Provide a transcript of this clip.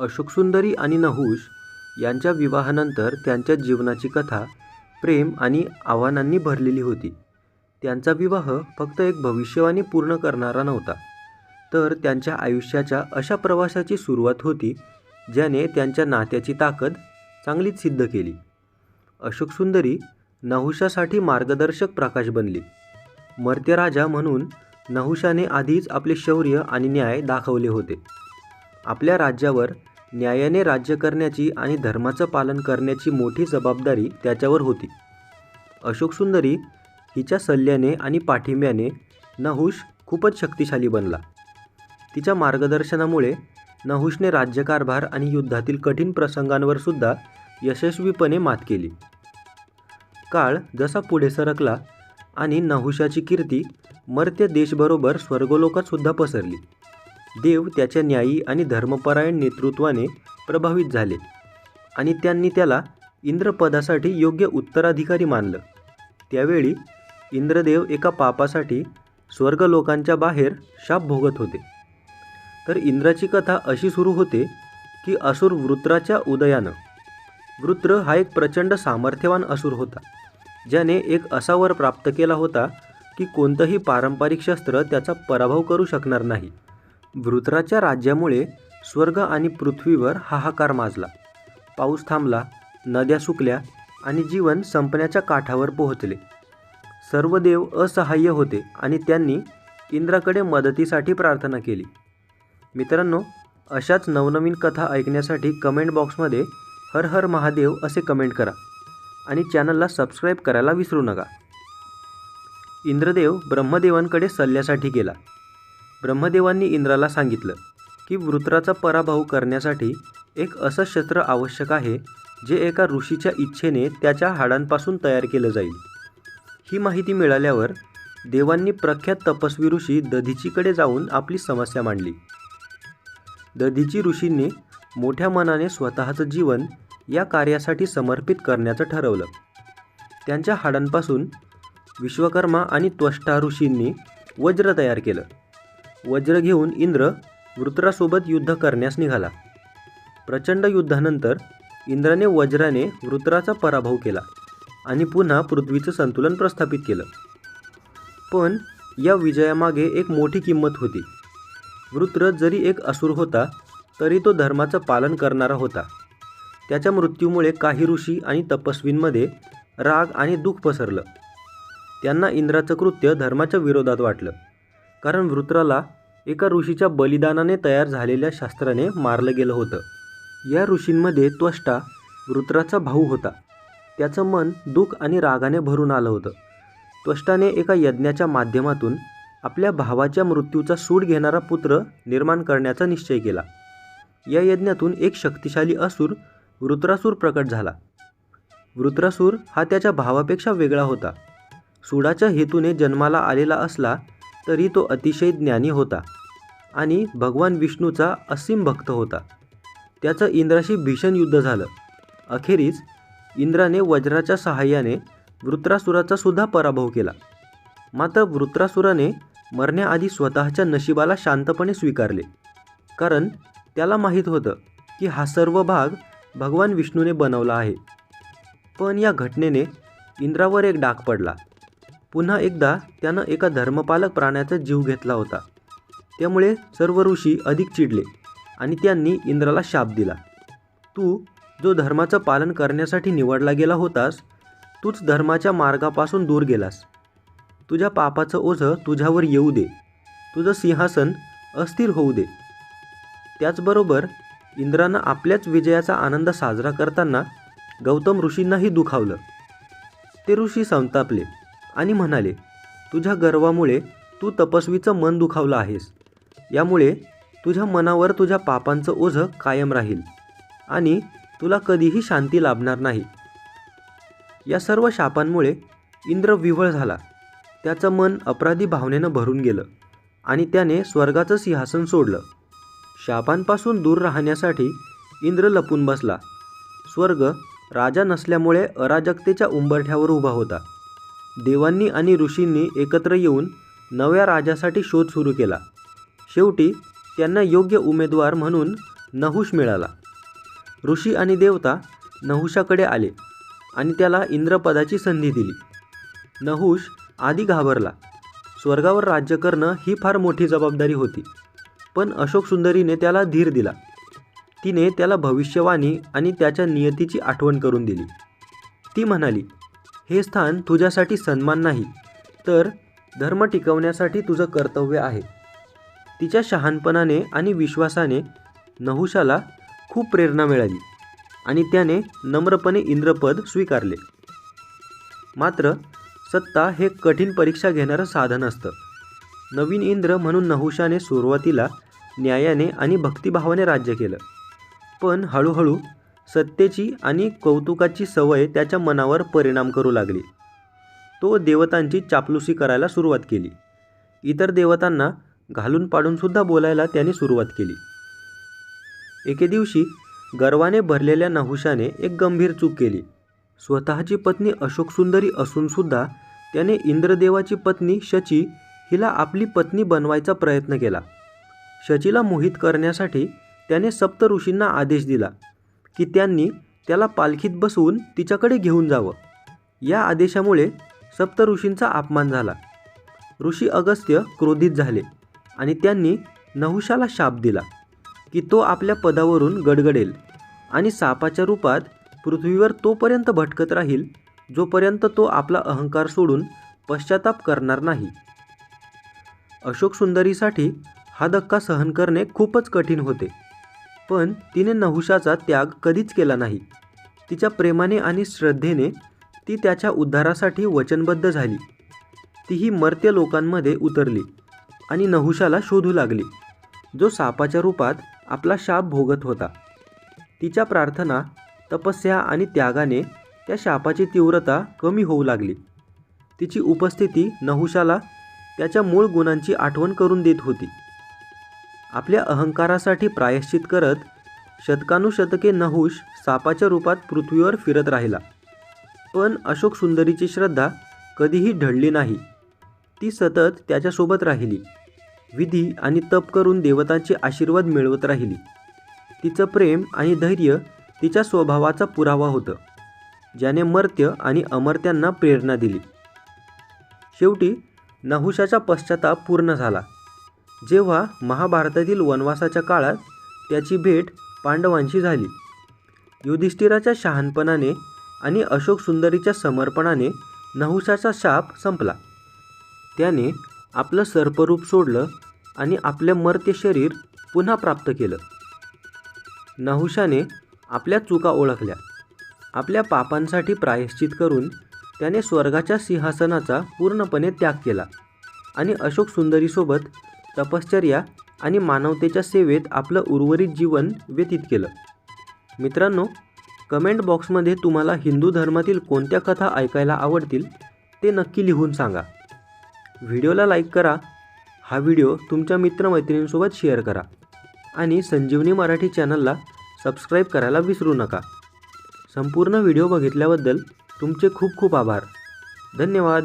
अशोकसुंदरी आणि नहुष यांच्या विवाहानंतर त्यांच्या जीवनाची कथा प्रेम आणि आव्हानांनी भरलेली होती. त्यांचा विवाह फक्त एक भविष्यवाणी पूर्ण करणारा नव्हता तर त्यांच्या आयुष्याच्या अशा प्रवासाची सुरुवात होती ज्याने त्यांच्या नात्याची ताकद चांगलीच सिद्ध केली. अशोकसुंदरी नहुषासाठी मार्गदर्शक प्रकाश बनली. मर्त्य राजा म्हणून नहुषाने आधीच आपले शौर्य आणि न्याय दाखवले होते. आपल्या राज्यावर न्यायाने राज्य करण्याची आणि धर्माचं पालन करण्याची मोठी जबाबदारी त्याच्यावर होती. अशोक सुंदरी हिच्या सल्ल्याने आणि पाठिंब्याने नहुश खूपच शक्तिशाली बनला. तिच्या मार्गदर्शनामुळे नहुशने राज्यकारभार आणि युद्धातील कठीण प्रसंगांवर सुद्धा यशस्वीपणे मात केली. काळ जसा पुढे सरकला आणि नहुषाची कीर्ती मर्त्य देशबरोबर स्वर्गलोकातसुद्धा पसरली. देव त्याच्या न्यायी आणि धर्मपरायण नेतृत्वाने प्रभावित झाले आणि त्यांनी त्याला इंद्रपदासाठी योग्य उत्तराधिकारी मानलं. त्यावेळी इंद्रदेव एका पापासाठी स्वर्गलोकांच्या बाहेर शाप भोगत होते. तर इंद्राची कथा अशी सुरू होते की असुर वृत्राच्या उदयानं. वृत्र हा एक प्रचंड सामर्थ्यवान असुर होता ज्याने एक असा वर प्राप्त केला होता की कोणतंही पारंपरिक शस्त्र त्याचा पराभव करू शकणार नाही. वृत्राच्या राज्यामुळे स्वर्ग आणि पृथ्वीवर हाहाकार माजला. पाऊस थांबला नद्या सुकल्या आणि जीवन संपण्याच्या काठावर पोहोचले. सर्व देव असहाय्य होते आणि त्यांनी इंद्राकडे मदतीसाठी प्रार्थना केली. मित्रांनो अशाच नवनवीन कथा ऐकण्यासाठी कमेंट बॉक्समध्ये हर हर महादेव असे कमेंट करा आणि चॅनलला सबस्क्राईब करायला विसरू नका. इंद्रदेव ब्रह्मदेवांकडे सल्ल्यासाठी गेला. ब्रह्मदेवांनी इंद्राला सांगितलं की वृत्राचा पराभव करण्यासाठी एक असं शस्त्र आवश्यक आहे जे एका ऋषीच्या इच्छेने त्याच्या हाडांपासून तयार केलं जाईल. ही माहिती मिळाल्यावर देवांनी प्रख्यात तपस्वी ऋषी दधीचीकडे जाऊन आपली समस्या मांडली. दधीची ऋषींनी मोठ्या मनाने स्वतःचं जीवन या कार्यासाठी समर्पित करण्याचं ठरवलं. त्यांच्या हाडांपासून विश्वकर्मा आणि त्वष्टा ऋषींनी वज्र तयार केलं. वज्र घेऊन इंद्र वृत्रासोबत युद्ध करण्यास निघाला. प्रचंड युद्धानंतर इंद्राने वज्राने वृत्राचा पराभव केला आणि पुन्हा पृथ्वीचं संतुलन प्रस्थापित केलं. पण या विजयामागे एक मोठी किंमत होती. वृत्र जरी एक असुर होता तरी तो धर्माचं पालन करणारा होता. त्याच्या मृत्यूमुळे काही ऋषी आणि तपस्वींमध्ये राग आणि दुःख पसरलं. त्यांना इंद्राचं कृत्य धर्माच्या विरोधात वाटलं. कारण वृत्राला एका ऋषीच्या बलिदानाने तयार झालेल्या शास्त्राने मारलं गेलं होतं. या ऋषींमध्ये त्वष्टा वृत्राचा भाऊ होता. त्याचं मन दुःख आणि रागाने भरून आलं होतं. त्वष्टाने एका यज्ञाच्या माध्यमातून आपल्या भावाच्या मृत्यूचा सूड घेणारा पुत्र निर्माण करण्याचा निश्चय केला. या यज्ञातून एक शक्तिशाली असूर वृत्रासूर प्रकट झाला. वृत्रासूर हा त्याच्या भावापेक्षा वेगळा होता. सुडाच्या हेतूने जन्माला आलेला असला तरी तो अतिशय ज्ञानी होता आणि भगवान विष्णूचा असीम भक्त होता. त्याचं इंद्राशी भीषण युद्ध झालं. अखेरीस इंद्राने वज्राच्या सहाय्याने वृत्रासुराचा सुद्धा पराभव केला. मात्र वृत्रासुराने मरण्याआधी स्वतःच्या नशिबाला शांतपणे स्वीकारले. कारण त्याला माहीत होतं की हा सर्व भाग भगवान विष्णूने बनवला आहे. पण या घटनेने इंद्रावर एक डाग पडला. पुन्हा एकदा त्यानं एका धर्मपालक प्राण्याचा जीव घेतला होता. त्यामुळे सर्व ऋषी अधिक चिडले आणि त्यांनी इंद्राला शाप दिला. तू जो धर्माचं पालन करण्यासाठी निवडला गेला होतास तूच धर्माच्या मार्गापासून दूर गेलास. तुझ्या पापाचं ओझं तुझ्यावर येऊ दे. तुझं सिंहासन अस्थिर होऊ दे. त्याचबरोबर इंद्रानं आपल्याच विजयाचा आनंद साजरा करताना गौतम ऋषींनाही दुखावलं. ते ऋषी संतापले. आणि म्हणाले तुझ्या गर्वामुळे तू तपस्वीचं मन दुखावलं आहेस. यामुळे तुझ्या मनावर तुझ्या पापांचं ओझं कायम राहील आणि तुला कधीही शांती लाभणार नाही. या सर्व शापांमुळे इंद्र विवळ झाला. त्याचं मन अपराधी भावनेनं भरून गेलं आणि त्याने स्वर्गाचं सिंहासन सोडलं. शापांपासून दूर राहण्यासाठी इंद्र लपून बसला. स्वर्ग राजा नसल्यामुळे अराजकतेच्या उंबरठ्यावर उभा होता. देवांनी आणि ऋषींनी एकत्र येऊन नव्या राजासाठी शोध सुरू केला. शेवटी त्यांना योग्य उमेदवार म्हणून नहुष मिळाला. ऋषी आणि देवता नहुषाकडे आले आणि त्याला इंद्रपदाची संधी दिली. नहुष आधी घाबरला. स्वर्गावर राज्य करणं ही फार मोठी जबाबदारी होती पण अशोक सुंदरीने त्याला धीर दिला. तिने त्याला भविष्यवाणी आणि त्याच्या नियतीची आठवण करून दिली. ती म्हणाली हे स्थान तुझ्यासाठी सन्मान नाही तर धर्म टिकवण्यासाठी तुझं कर्तव्य आहे. तिच्या शहाणपणाने आणि विश्वासाने नहुषाला खूप प्रेरणा मिळाली आणि त्याने नम्रपणे इंद्रपद स्वीकारले. मात्र सत्ता हे कठीण परीक्षा घेणारं साधन असतं. नवीन इंद्र म्हणून नहुशाने सुरुवातीला न्यायाने आणि भक्तिभावाने राज्य केलं. पण हळूहळू सत्तेची आणि कौतुकाची सवय त्याच्या मनावर परिणाम करू लागली. तो देवतांची चापलुसी करायला सुरुवात केली. इतर देवतांना घालून पाडूनसुद्धा बोलायला त्याने सुरुवात केली. एके दिवशी गर्वाने भरलेल्या नाहुशाने एक गंभीर चूक केली. स्वतःची पत्नी अशोकसुंदरी असूनसुद्धा त्याने इंद्रदेवाची पत्नी शची हिला आपली पत्नी बनवायचा प्रयत्न केला. शचीला मोहित करण्यासाठी त्याने सप्त ऋषींना आदेश दिला. की त्यांनी त्याला पालखीत बसवून तिच्याकडे घेऊन जावं. या आदेशामुळे सप्त ऋषींचा अपमान झाला. ऋषी अगस्त्य क्रोधित झाले आणि त्यांनी नहुषाला शाप दिला की तो आपल्या पदावरून गडगडेल आणि सापाच्या रूपात पृथ्वीवर तोपर्यंत भटकत राहील जोपर्यंत तो आपला अहंकार सोडून पश्चाताप करणार नाही. अशोक सुंदरीसाठी हा धक्का सहन करणे खूपच कठीण होते. पण तिने नहुषाचा त्याग कधीच केला नाही. तिच्या प्रेमाने आणि श्रद्धेने ती त्याच्या उद्धारासाठी वचनबद्ध झाली. तीही मर्त्य लोकांमध्ये उतरली आणि नहुषाला शोधू लागली. जो सापाच्या रूपात आपला शाप भोगत होता. तिच्या प्रार्थना तपस्या आणि त्यागाने त्या शापाची तीव्रता कमी होऊ लागली. तिची उपस्थिती नहुषाला त्याच्या मूळ गुणांची आठवण करून देत होती. आपल्या अहंकारासाठी प्रायश्चित करत शतकानुशतके नहुष सापाच्या रूपात पृथ्वीवर फिरत राहिला. पण अशोक सुंदरीची श्रद्धा कधीही ढळली नाही. ती सतत त्याच्यासोबत राहिली. विधी आणि तप करून देवतांचे आशीर्वाद मिळवत राहिली. तिचं प्रेम आणि धैर्य तिच्या स्वभावाचा पुरावा होतं ज्याने मर्त्य आणि अमर्त्यांना प्रेरणा दिली. शेवटी नहुषाचा पश्चाताप पूर्ण झाला. जेव्हा महाभारतातील वनवासाच्या काळात त्याची भेट पांडवांशी झाली. युधिष्ठिराच्या शहाणपणाने आणि अशोक सुंदरीच्या समर्पणाने नहुषाचा शाप संपला. त्याने आपलं सर्परूप सोडलं आणि आपले मर्त्य शरीर पुन्हा प्राप्त केलं. नहुषाने आपल्या चुका ओळखल्या. आपल्या पापांसाठी प्रायश्चित करून त्याने स्वर्गाच्या सिंहासनाचा पूर्णपणे त्याग केला आणि अशोक सुंदरीसोबत तपश्चर्या आणि मानवतेच्या सेवेत आपलं उर्वरित जीवन व्यतीत केलं. मित्रांनो कमेंट बॉक्समध्ये तुम्हाला हिंदू धर्मातील कोणत्या कथा ऐकायला आवडतील ते नक्की लिहून सांगा. व्हिडिओला लाईक करा. हा व्हिडिओ तुमच्या मित्रमैत्रिणींसोबत शेअर करा. आणि संजीवनी मराठी चॅनलला सबस्क्राईब करायला विसरू नका. संपूर्ण व्हिडिओ बघितल्याबद्दल तुमचे खूप खूप आभार. धन्यवाद.